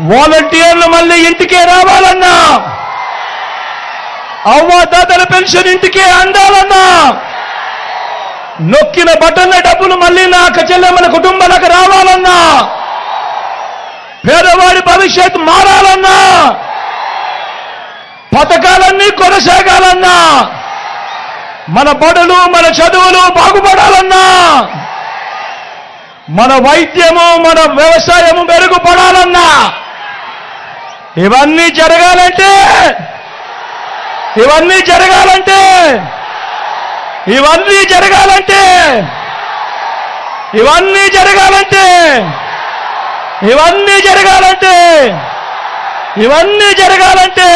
వాలంటీర్లు మళ్ళీ ఇంటికే రావాలన్నా? అవ్వదాతల పెన్షన్ ఇంటికే అందాలన్నా? నొక్కిన బటన్ల డబ్బులు మళ్ళీ నా అక్క చెల్లెమ్మల కుటుంబాలకు రావాలన్నా? పేదవాడి భవిష్యత్ మారాలన్నా? పథకాలన్నీ కొనసాగాలన్నా? మన బడులు మన చదువులు బాగుపడాలన్నా? మన వైద్యము మన వ్యవసాయము మెరుగుపడాలన్నా? ఇవన్నీ జరగాలంటే ఇవన్నీ జరగాలంటే ఇవన్నీ జరగాలంటే ఇవన్నీ జరగాలంటే ఇవన్నీ జరగాలంటే ఇవన్నీ జరగాలంటే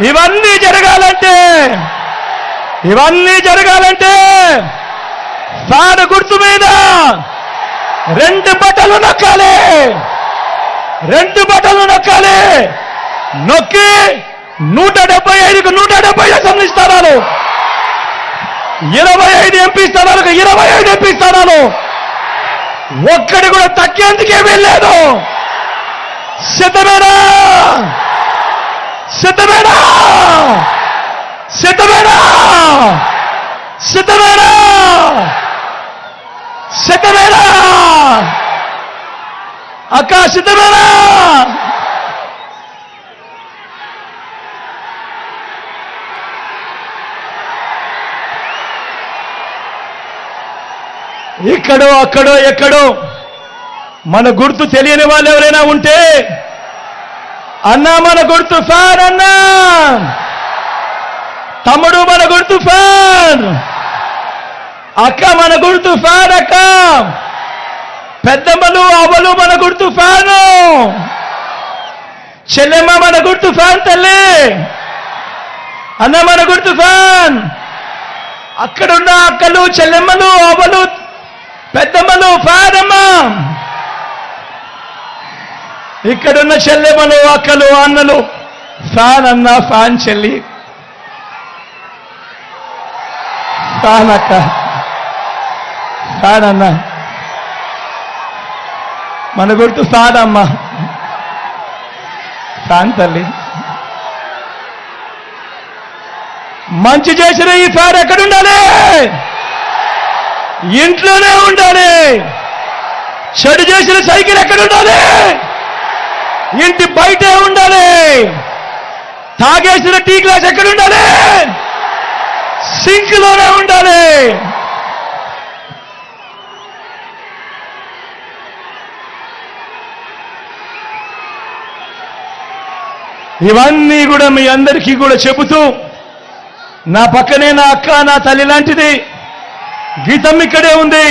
ఇవన్నీ జరగాలంటే ఇవన్నీ జరగాలంటే ఫ్యాన్ గుర్తు మీద రెండు బట్టలు నక్కాలి. రెండు బట్టలు నొక్కాలి. నొక్కి నూట డెబ్బై ఐదుకు నూట డెబ్బై అసెంబ్లీ స్థానాలు. ఇరవై ఐదు ఎంపీ స్థానాలకు ఇరవై ఐదు ఎంపీ స్థానాలు. ఒక్కడి కూడా తగ్గేందుకే వెళ్ళలేదు సిద్ధమేనా? సిద్ధమేనా? సిద్ధమేనా? అక్క ఇక్కడో అక్కడో ఎక్కడో మన గుర్తు తెలియని వాళ్ళు ఎవరైనా ఉంటే అన్నా మన గుర్తు ఫ్యాన్ అన్నా! తమ్ముడు మన గుర్తు ఫ్యాన్! అక్క మన గుర్తు ఫ్యాన్ అక్క! పెద్దమ్మలు అవలు మనకు తుఫాను చెల్లెమ్మ గుర్తు ఫ్యాన్ తల్లి. అన్న గుర్తు ఫాన్ అక్కడున్న అక్కలు చెల్లెమ్మలు అవలు పెద్దమ్మలు ఫానమ్మ ఇక్కడున్న చెల్లెమ్మలు అక్కలు అన్నలు ఫ్యాన్ అన్న ఫాన్ చెల్లి. ఫ్యాన్ అక్క. ఫ్యాన్ అన్నా. మన గుర్తు సాదమ్మా. అమ్మ తల్లి. మంచి చేసిన ఈ ఎక్కడ ఉండాలి ఇంట్లోనే ఉండాలి. చెడు చేసిన సైకిల్ ఎక్కడ ఉండాలి ఇంటి బయటే ఉండాలి. తాగేసిన టీ గ్లాస్ ఎక్కడ ఉండాలి సింక్లోనే ఉండాలి. ఇవన్నీ కూడా మీ అందరికీ కూడా చెబుతూ నా పక్కనే నా అక్క నా తల్లి లాంటిది గీతం ఇక్కడే ఉంది.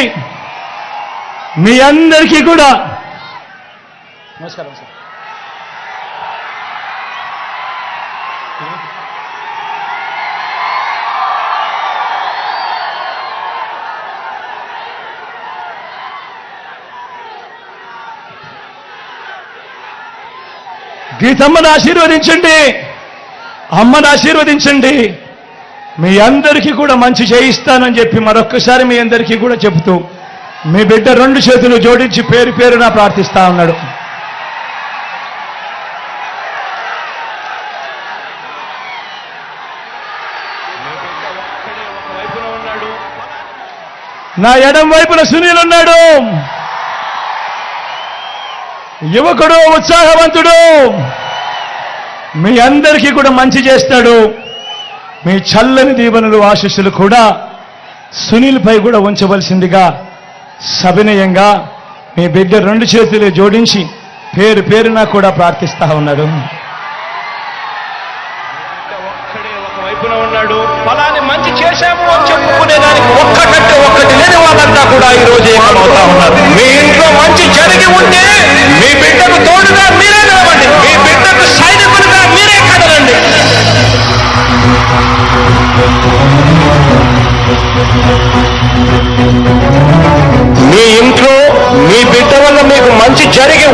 మీ అందరికీ కూడా. నమస్కారం సార్. గీతమ్మను ఆశీర్వదించండి. అమ్మను ఆశీర్వదించండి. మీ అందరికీ కూడా మంచి చేయిస్తానని చెప్పి మరొక్కసారి మీ అందరికీ కూడా చెబుతూ మీ బిడ్డ రెండు చేతులు జోడించి పేరు పేరున ప్రార్థిస్తా ఉన్నాడు. నా ఎడం వైపున సునీల్ ఉన్నాడు. యువకుడు ఉత్సాహవంతుడు. మీ అందరికీ కూడా మంచి చేస్తాడు. మీ చల్లని దీవెనలు ఆశీస్సులు కూడా సునీల్పై కూడా ఉంచవలసిందిగా సవినయంగా మీ బిడ్డ రెండు చేతులు జోడించి పేరు పేరున కూడా ప్రార్థిస్తా ఉన్నాడు. వైపున ఉన్నాడు. ఫలాన్ని మంచి చేశాము అని చెప్పుకునే దానికి ఒక్కటంటే ఒక్కటి లేని వాళ్ళంతా కూడా ఈ రోజు ఏమవుతా ఉన్నారు. మీ ఇంట్లో మంచి జరిగి ఉంటే यानी कि